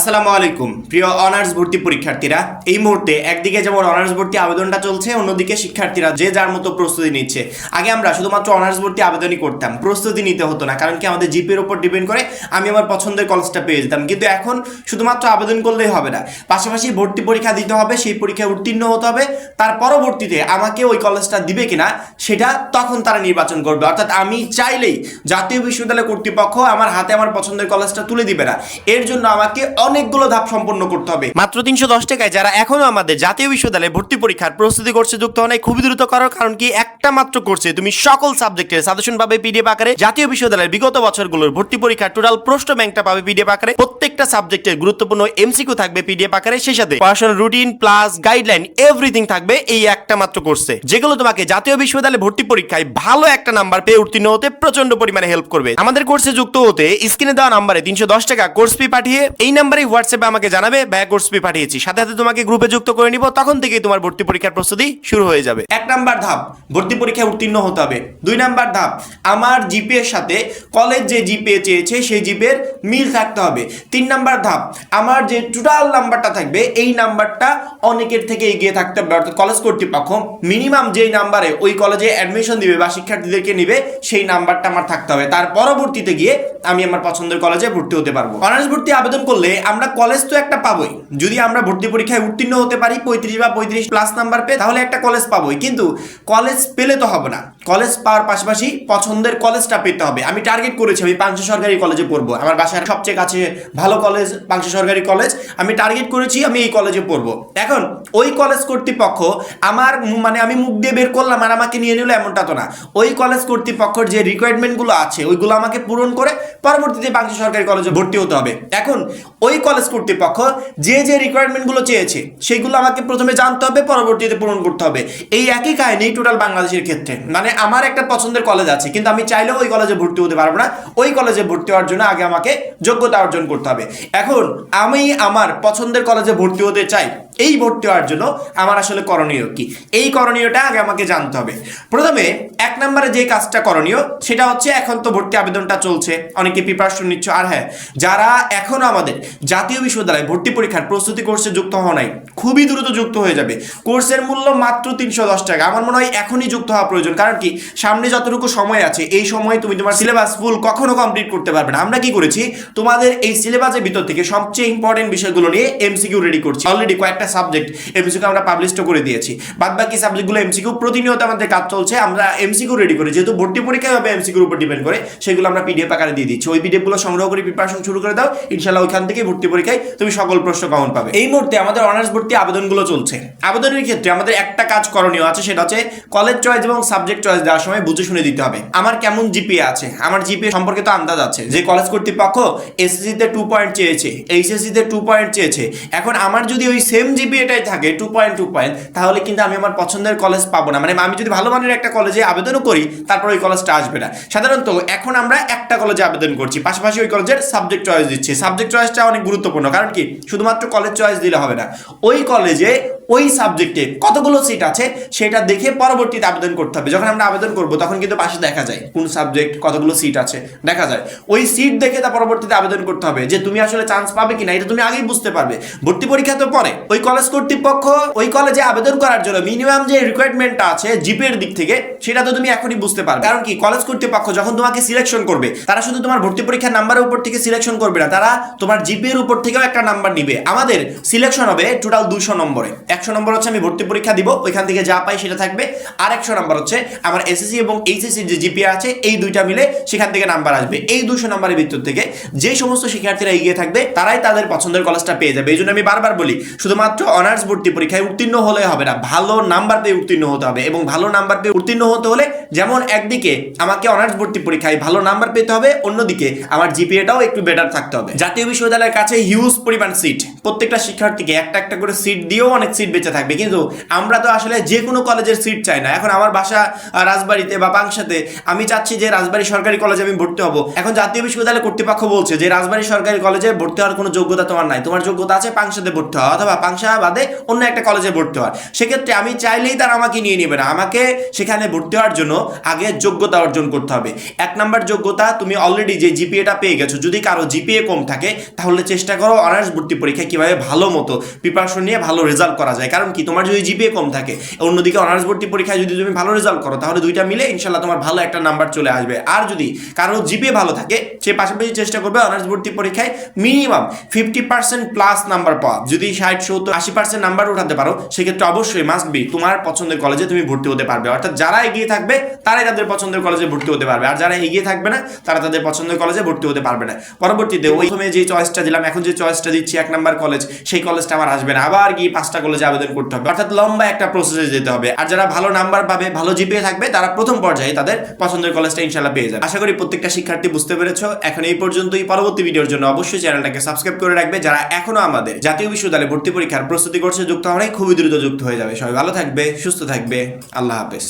আসসালামু আলাইকুম। প্রিয় অনার্স ভর্তি পরীক্ষার্থীরা, এই মুহূর্তে একদিকে যেমন অনার্স ভর্তি আবেদনটা চলছে, অন্যদিকে শিক্ষার্থীরা যে যার মতো প্রস্তুতি নিচ্ছে। আগে আমরা শুধুমাত্র অনার্স ভর্তি আবেদনই করতাম, প্রস্তুতি নিতে হতো না, কারণ কি আমাদের জিপের উপর ডিপেন্ড করে আমি আমার পছন্দের কলেজটা পেয়ে যেতাম। কিন্তু এখন শুধুমাত্র আবেদন করলেই হবে না, পাশাপাশি ভর্তি পরীক্ষা দিতে হবে, সেই পরীক্ষায় উত্তীর্ণ হতে হবে, তার পরবর্তীতে আমাকে ওই কলেজটা দিবে কিনা, সেটা তখন তারা নির্বাচন করবে। অর্থাৎ আমি চাইলেই জাতীয় বিশ্ববিদ্যালয় কর্তৃপক্ষ আমার হাতে আমার পছন্দের কলেজটা তুলে দিবে না। এর জন্য আমাকে অনেকগুলো ধাপ সম্পন্ন করতে হবে। মাত্র তিনশো দশ টাকায় যারা এখনও আমাদের জাতীয় বিশ্ববিদ্যালয়ে ভর্তি পরীক্ষার প্রস্তুতি করছে, যুক্ত হন খুবই দ্রুত করো কারণ কি একটা মাত্র কোর্সে তুমি সকল সাবজেক্টের সাজেশন পাবে পিডিএফ আকারে জাতীয় বিশ্ববিদ্যালয়ের বিগত বছরগুলোর ভর্তি পরীক্ষার টোটাল প্রশ্ন ব্যাংকটা পাবে পিডিএফ আকারে। প্রত্যেকটা সাবজেক্টের গুরুত্বপূর্ণ এমসিকিউ থাকবে পিডিএফ আকারে। সেই সাথে পড়াশোনার রুটিন প্লাস গাইডলাইন এভরিথিং থাকবে এই একটা মাত্র কোর্সে যেগুলো তোমাকে জাতীয় বিশ্ববিদ্যালয়ে ভর্তি পরীক্ষায় ভালো একটা নাম্বার পেয়ে উত্তীর্ণ হতে প্রচণ্ড পরিমাণে হেল্প করবে। আমাদের কোর্সে যুক্ত হতে স্ক্রিনে দেওয়া নাম্বারে তিনশো দশ টাকা কোর্স ফি পাঠিয়ে এই নাম্বারে হোয়াটসঅ্যাপে আমাকে জানাবে ব্যয় কোর্স ফি পাঠিয়েছি। সাথে সাথে তোমাকে গ্রুপে যুক্ত করে নিব। তখন থেকেই তোমার ভর্তি পরীক্ষার প্রস্তুতি শুরু হয়ে যাবে। এক নাম্বার ধাপ, ভর্তি পরীক্ষায় উত্তীর্ণ হতে হবে। দুই নাম্বার ধাপ, আমার জিপিএর সাথে কলেজ যে জিপিএ চেয়েছে, সেই জিপিএর মিল থাকতে হবে। তিন নাম্বার ধাপ, আমার যে টোটাল নাম্বারটা থাকবে, এই নাম্বারটা অনেকের থেকে এগিয়ে থাকতে হবে। অর্থাৎ কলেজ কর্তৃপক্ষ মিনিমাম যেই নাম্বারে ওই কলেজে অ্যাডমিশন দিবে বা শিক্ষার্থীদেরকে নিবে, সেই নাম্বারটা আমার থাকতে হবে। তার পরবর্তীতে গিয়ে আমি আমার পছন্দের কলেজে ভর্তি হতে পারব। অনার্স ভর্তি আবেদন করলে আমরা কলেজ তো একটা পাবই। যদি আমরা ভর্তি পরীক্ষায় উত্তীর্ণ হতে পারি, পঁয়ত্রিশ বা পঁয়ত্রিশ প্লাস নাম্বার পেয়ে, তাহলে একটা কলেজ পাবোই। কিন্তু কলেজ পেলে তো হবে না। কলেজ পাওয়ার পাশাপাশি পছন্দের কলেজটা পেতে হবে। আমি টার্গেট করেছি, আমি পাংশা সরকারি কলেজে পড়ব। আমার বাসার সবচেয়ে কাছে ভালো কলেজ পাংশা সরকারি কলেজ আমি টার্গেট করেছি, আমি এই কলেজে পড়ব। এখন, ওই কলেজ কর্তৃপক্ষ আমার মানে আমি মুখ দিয়ে বের করলাম আর আমাকে নিয়ে নিল এমনটা তো না। ওই কলেজ কর্তৃপক্ষের যে রিকোয়ারমেন্টগুলো আছে, ওইগুলো আমাকে পূরণ করে পরবর্তীতে পাংশা সরকারি কলেজে ভর্তি হতে হবে। এখন, ওই কলেজ কর্তৃপক্ষ যে যে রিকোয়ারমেন্টগুলো চেয়েছে, সেইগুলো আমাকে প্রথমে জানতে হবে, পরবর্তীতে পূরণ করতে হবে। এই একই কাহিনী টোটাল বাংলাদেশের ক্ষেত্রে। মানে আমার একটা পছন্দের কলেজ আছে, কিন্তু আমি চাইলেও ওই কলেজে ভর্তি হতে পারব না। ওই কলেজে ভর্তি হওয়ার জন্য আগে আমাকে যোগ্যতা অর্জন করতে হবে। এখন আমি আমার পছন্দের কলেজে ভর্তি হতে চাই এই ভর্তি হওয়ার জন্য আমার আসলে করণীয় কি? এই করণীয়টা আগে আমাকে জানতে হবে। প্রথমে, এক নম্বরে যে কাজটা করণীয়, সেটা হচ্ছে এখন তো ভর্তি আবেদনটা চলছে। অনেকে প্রিপারেশন নিচ্ছ। আর হ্যাঁ যারা এখনও আমাদের জাতীয় বিশ্ববিদ্যালয়ে ভর্তি পরীক্ষার প্রস্তুতি কোর্সে যুক্ত হওয়া নাই, খুবই দ্রুত যুক্ত হয়ে যাবে। কোর্সের মূল্য মাত্র তিনশো দশ টাকা। আমার মনে হয় এখনই যুক্ত হওয়া প্রয়োজন। কারণ কি? সামনে যতটুকু সময় আছে, এই সময়ে তুমি তোমার সিলেবাস ফুল কখনো কমপ্লিট করতে পারবে না। আমরা কি করেছি? তোমাদের এই সিলেবাসের ভিতর থেকে সবচেয়ে ইম্পর্টেন্ট বিষয়গুলো নিয়ে এমসিকিউ রেডি করছি। অলরেডি কয়েকটা সাবজেক্ট এমসিকিউ আমরা পাবলিশও করে দিয়েছি। বাদ বাকি সাবজেক্টগুলো এমসিকিউ প্রতিনিয়ত আমাদের কাজ চলছে আমরা এমসিকিউ রেডি করি। যেহেতু ভর্তি পরীক্ষায় হবে এমসিকিউর উপর ডিপেন্ড করে সেগুলো আমরা পিডিএফ আকারে দিয়ে দিচ্ছি। ওই পিডিএফগুলো সংগ্রহ করে প্রিপারেশন শুরু করে দাও ইনশাল্লাহ ওইখান থেকে ভর্তি পরীক্ষায় তুমি সকল প্রশ্ন কমন পাবে। এই মুহূর্তে আমাদের অনার্স ভর্তি আবেদনগুলো চলছে। আবেদনের ক্ষেত্রে আমাদের একটা কাজ করণীয় আছে সেটা হচ্ছে কলেজ চয়েস এবং সাবজেক্ট চয়েস দেওয়ার সময় বুঝে শুনে দিতে হবে। আমার কেমন জিপিএ আছে? আমার জিপিএ সম্পর্কে তো আন্দাজ আছে। যে কলেজ কর্তৃপক্ষ এসএসসি তে টু পয়েন্ট চেয়েছে এইচএসসি তে টু পয়েন্ট চেয়েছে। এখন আমার যদি ওই সেম জিপিএটাই থাকে টু পয়েন্ট টু পয়েন্ট তাহলে কিন্তু আমি আমার পছন্দের কলেজ পাবো না। মানে আমি যদি ভালো মানের একটা কলেজে আবেদনও করি, তারপর ওই কলেজটা আসবে না। সাধারণত এখন আমরা একটা কলেজে আবেদন করছি, পাশাপাশি ওই কলেজের সাবজেক্ট চয়েস দিচ্ছি। সাবজেক্ট চয়েসটা অনেক গুরুত্বপূর্ণ, কারণ কি? শুধুমাত্র কলেজ চয়েস দিলে হবে না। ওই কলেজে ওই সাবজেক্টে কতগুলো সিট আছে, সেটা দেখে পরবর্তীতে আবেদন করতে হবে। যখন আমরা আবেদন করব, তখন কিন্তু পাশে দেখা যায় কোন সাবজেক্ট কতগুলো সিট আছে, দেখা যায়। ওই সিট দেখে তা পরবর্তীতে আবেদন করতে হবে যে তুমি আসলে চান্স পাবে কিনা, এটা তুমি আগেই বুঝতে পারবে। ভর্তি পরীক্ষা তো পরে। ওই কলেজ কর্তৃপক্ষ ওই কলেজে আবেদন করার জন্য মিনিমাম যে রিকোয়ারমেন্টটা আছে জিপের দিক থেকে, সেটা তো তুমি এখনই বুঝতে পারবে। কারণ কি কলেজ কর্তৃপক্ষ যখন তোমাকে সিলেকশন করবে, তারা শুধু তোমার ভর্তি পরীক্ষার নাম্বারের উপর থেকে সিলেকশন করবে না, তারা তোমার জিপের উপর থেকেও একটা নাম্বার নিবে। আমাদের সিলেকশন হবে টোটাল দুশো নম্বরে। একশো নম্বর হচ্ছে আমি ভর্তি পরীক্ষা দিব, ওইখান থেকে যা পাই সেটা থাকবে। আর একশো নম্বর হচ্ছে আমার এসএসসি এবং এইচএসসি যে জিপিএ আছে, এই দুইটা মিলে সেখান থেকে নাম্বার আসবে। এই দুশো নম্বরের ভিতর থেকে যে সমস্ত শিক্ষার্থীরা এগিয়ে থাকবে, তারাই তাদের পছন্দের কলেজটা পেয়ে যাবে। এই জন্য আমি বারবার বলি, শুধুমাত্র অনার্স ভর্তি পরীক্ষায় উত্তীর্ণ হলে হবে না, ভালো নাম্বার পেয়ে উত্তীর্ণ হতে হবে এবং ভালো নাম্বার পেয়ে উত্তীর্ণ হতে হলে যেমন একদিকে আমাকে অনার্স ভর্তি পরীক্ষায় ভালো নাম্বার পেতে হবে, অন্যদিকে আমার জিপিএটাও একটু বেটার থাকতে হবে। জাতীয় বিশ্ববিদ্যালয়ের কাছে হিউজ পরিমাণ সিট প্রত্যেকটা শিক্ষার্থীকে একটা একটা করে সিট দিয়েও অনেক সিট বেঁচে থাকবে। কিন্তু আমরা তো আসলে যে কোনো কলেজের সিট চাই না। এখন আমার বাসা রাজবাড়িতে বা পাংশাতে আমি চাচ্ছি যে রাজবাড়ি সরকারি কলেজে আমি ভর্তি হব। এখন জাতীয় বিশ্ববিদ্যালয় কর্তৃপক্ষ বলছে যে রাজবাড়ি সরকারি কলেজে ভর্তি হওয়ার কোনো যোগ্যতা তোমার নাই। তোমার যোগ্যতা আছে পাংশাতে ভর্তি হওয়া অথবা পাংশা বাদে অন্য একটা কলেজে ভর্তি হওয়ার। সেক্ষেত্রে আমি চাইলেই তারা আমাকে নিয়ে নেবে না। আমাকে সেখানে ভর্তি হওয়ার জন্য আগে যোগ্যতা অর্জন করতে হবে। এক নাম্বার যোগ্যতা, তুমি অলরেডি যে জিপিএটা পেয়ে গেছো, যদি কারও জিপিএ কম থাকে, তাহলে চেষ্টা করো অনার্স ভর্তি পরীক্ষায় কীভাবে ভালো মতো প্রিপারেশন নিয়ে ভালো রেজাল্ট করা যায়। কারণ কি? তোমার যদি জিপিএ কম থাকে, অন্যদিকে অনার্স ভর্তি পরীক্ষায় যদি তুমি ভালো রেজাল্ট করো, তাহলে দুইটা মিলে ইনশাল্লাহ তোমার ভালো একটা নাম্বার চলে আসবে। আর যদি কারও জিপিএ ভালো থাকে, সে পাশাপাশি চেষ্টা করবে অনার্স ভর্তি পরীক্ষায় minimum fifty percent plus number পাওয়া। যদি ষাট, সত্তর, আশি পার্সেন্ট নাম্বার উঠাতে পারো, সেক্ষেত্রে অবশ্যই মাস্ট বি তোমার পছন্দের কলেজে তুমি ভর্তি হতে পারবে। অর্থাৎ যারা এগিয়ে থাকবে, তারাই তাদের পছন্দের কলেজে ভর্তি হতে পারবে। আর যারা এগিয়ে থাকবে না, তারা তাদের পছন্দের কলেজে ভর্তি হতে পারবে না। পরবর্তীতে ওই সময় যে চয়েসটা দিলাম, এখন যে চয়েসটা দিচ্ছি এক নাম্বার কলেজ সেই কলেজটা আমার আসবে না। আবার গিয়ে পাঁচটা কলেজে আবেদন করতে হবে। অর্থাৎ লম্বা একটা প্রসেসে যেতে হবে। আর যারা ভালো নাম্বার পাবে, ভালো জিপিএ থাকবে, তারা প্রথম পর্যায়ে তাদের পছন্দের কলেজটা ইনশাল্লাহ পেয়ে যাবে। আশা করি প্রত্যেকটা শিক্ষার্থী বুঝতে পেরেছ। এখন এই পর্যন্তই। পরবর্তী ভিডিওর জন্য অবশ্যই চ্যানেলটাকে সাবস্ক্রাইব করে রাখবে। যারা এখনও আমাদের জাতীয় বিশ্ববিদ্যালয়ে ভর্তি পরীক্ষার প্রস্তুতি করছে, যুক্ত হওয়ার খুবই দ্রুত যুক্ত হয়ে যাবে। সবাই ভালো থাকবে, সুস্থ থাকবে। আল্লাহ হাফেজ।